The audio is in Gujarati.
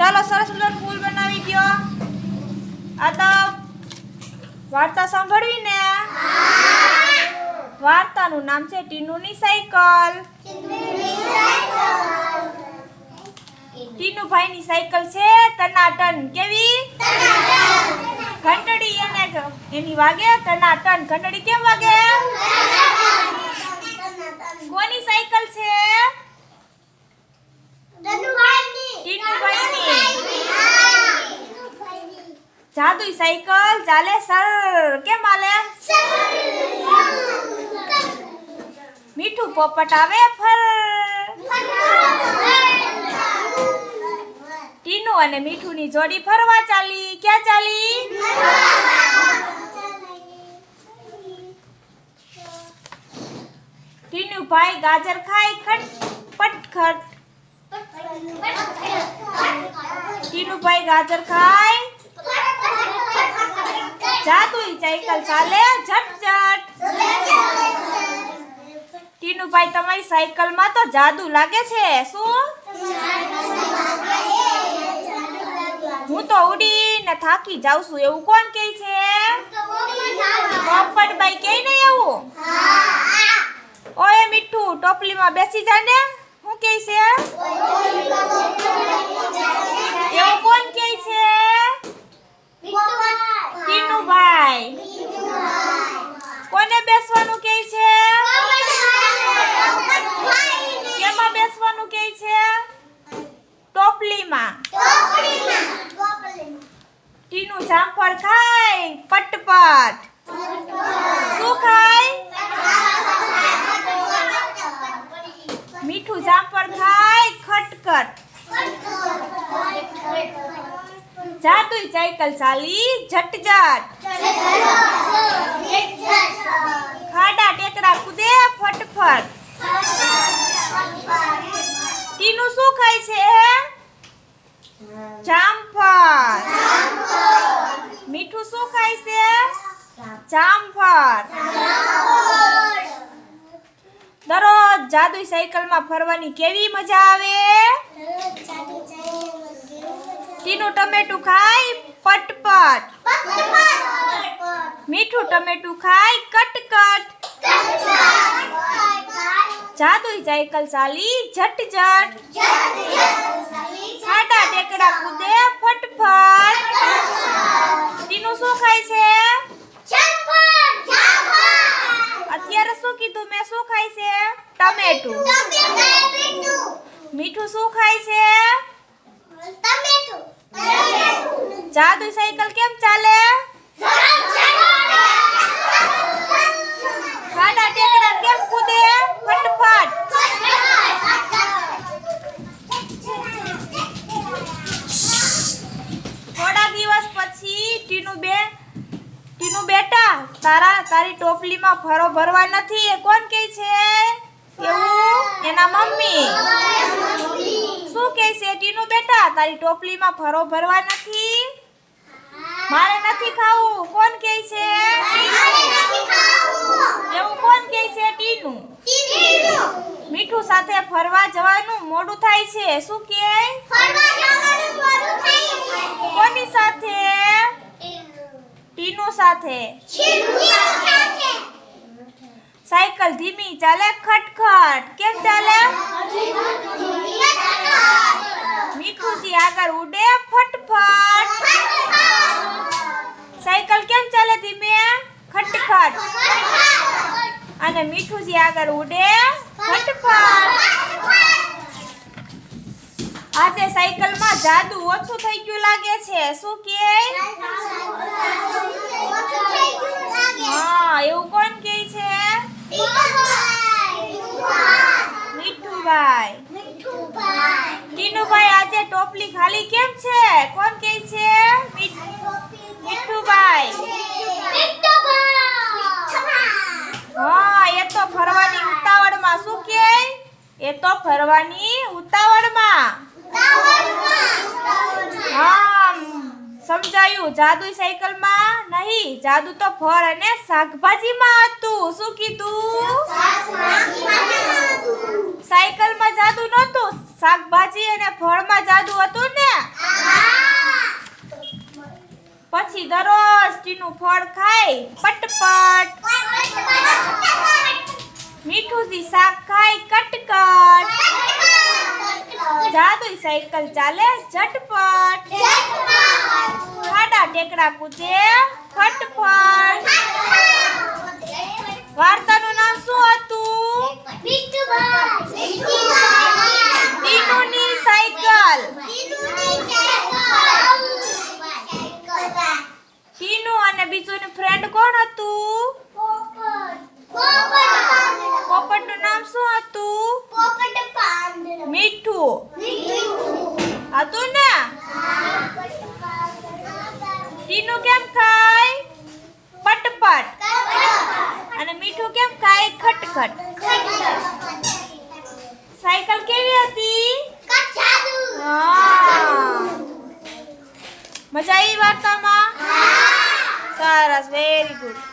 ચાલો સરસ મજાનું ફૂલ બનાવી દો આ તો વાર્તા સાંભળવી ને વાર્તાનું નામ છે ટીનુની સાયકલ. ટીનુભાઈની સાયકલ છે તનાટન. કેવી? ઘંટડી એને એની વાગે? તનાટન. ઘંટડી કેમ વાગે કોની સાયકલ છે જાદુઈ સાયકલ. ચાલે, સર. કેમ હાલે મીઠું પોપટ આવે ફર ટીનુ અને મીઠુંની જોડી ફરવા ચાલી. ક્યાં ચાલી? ટીનુભાઈ ગાજર ખાય, ખટ, પટખટ. ટીનુભાઈ ગાજર ખાય જાદુઈ સાયકલ ચાલે, ઝટઝટ. ટીનુભાઈ, તમારી સાયકલમાં તો જાદુ લાગે છે. શું? હું તો ઉડીને થાકી જાઉં છું. એવું કોણ કહે છે? પોપટભાઈ કે નહીં એવું? ઓએ મીઠું, ટોપલીમાં બેસી જાને હું કહે છે? એવું કોણ કહે છે ટીનુભાઈ કોને બેસવાનું કહે છે કેમાં બેસવાનું કહે છે ટોપલીમાં ટીનુ જામફળ ખાય પટપટ. શું ખાય મીઠું જામફળ ખાય ખટખટ. જાદુઈ સાયકલ ચાલી ઝટઝટ ખાડા ટેકરા કૂદે ફટફટ ટીનુ શું ખાય છે જામફળ મીઠું શું ખાય છે? જામફળ. દરરોજ જાદુઈ સાયકલમાં ફરવાની કેવી મજા આવે? ટીનું ટમેટું ખાય પટપટ. મીઠું ટમેટું ખાય કટકટ. જાદુઈ સાયકલ ચાલી ઝટઝટ. ખાટા ટેકડા કૂદે ફટફટ. ટીનુ શું ખાય છે? અત્યારે શું કીધું મેં? શું ખાય છે? ટમેટું. મીઠું શું ખાય છે? જાદુઈ સાયકલ કેમ ચાલે ખાડા ટેકડા કેમ કૂદે ફટફટ થોડા દિવસ પછી ટીનુ બે ટીનુ બેટા તારા તારી ટોપલીમાં ફરો ભરવા નથી. એ કોણ કહે છે? એવું? એના મમ્મી? શું કહે છે ટીનુ બેટા? તારી ટોપલીમાં ફરો ભરવા નથી? મારે નથી ખાવું. કોણ કહે છે? એવું કોણ કહે છે ટીનુ? મીઠું સાથે ફરવા જવાનું મોડું થાય છે. શું કે કોની સાથે? ટીનુ સાથે. સાયકલ ધીમી, ચાલે ખટખટ. કેમ ચાલે? મીઠુંજી આગળ ઉડે ફટફટ. સાયકલ કેમ ચાલે ધીમે? ખટખટ. અને મીઠુંજી આગળ ઉડે ફટફટ. આજે સાયકલમાં જાદુ ઓછું થઈ ગયું લાગે છે. શું કે? હા એવું કોણ કે છે? મીઠુભાઈ. ટીનુભાઈ આજે ટોપલી ખાલી કેમ છે? કોણ કે છે? મીઠ- મીઠુભાઈ. હા એ તો ફરવાની ઉતાવળમાં. શું કે? એ તો ફરવાની ઉતાવળમાં. હા સમજાયું. જાદુ સાયકલમાં નહીં, જાદુ તો ફળ અને શાકભાજીમાં હતું. શું કીધું? સાયકલમાં જાદુ નહોતું, શાકભાજી અને ફળમાં જાદુ હતું ને? પછી દરરોજ ટીનું ફળ ખાય, પટપટ. મીઠું થી શાક ખાય, કટકટ. જાદુઈ સાયકલ ચાલે, ઝટપટ. ખાડા ટેકડા કૂદે ફટફટ. વાર્તાનું નામ શું હતું? ટીનુની સાયકલ. ટીનુ અને બીજું ફ્રેન્ડ કોણ હતું? પોપટનું નામ શું હતું? મીઠું. હતું ને? ટીનુ કેમ ખાય? પટપટ. અને મીઠું કેમ ખાય? ખટખટ. સાયકલ કેવી હતી? મજા આવી વાર્તામાં? સરસ. Very good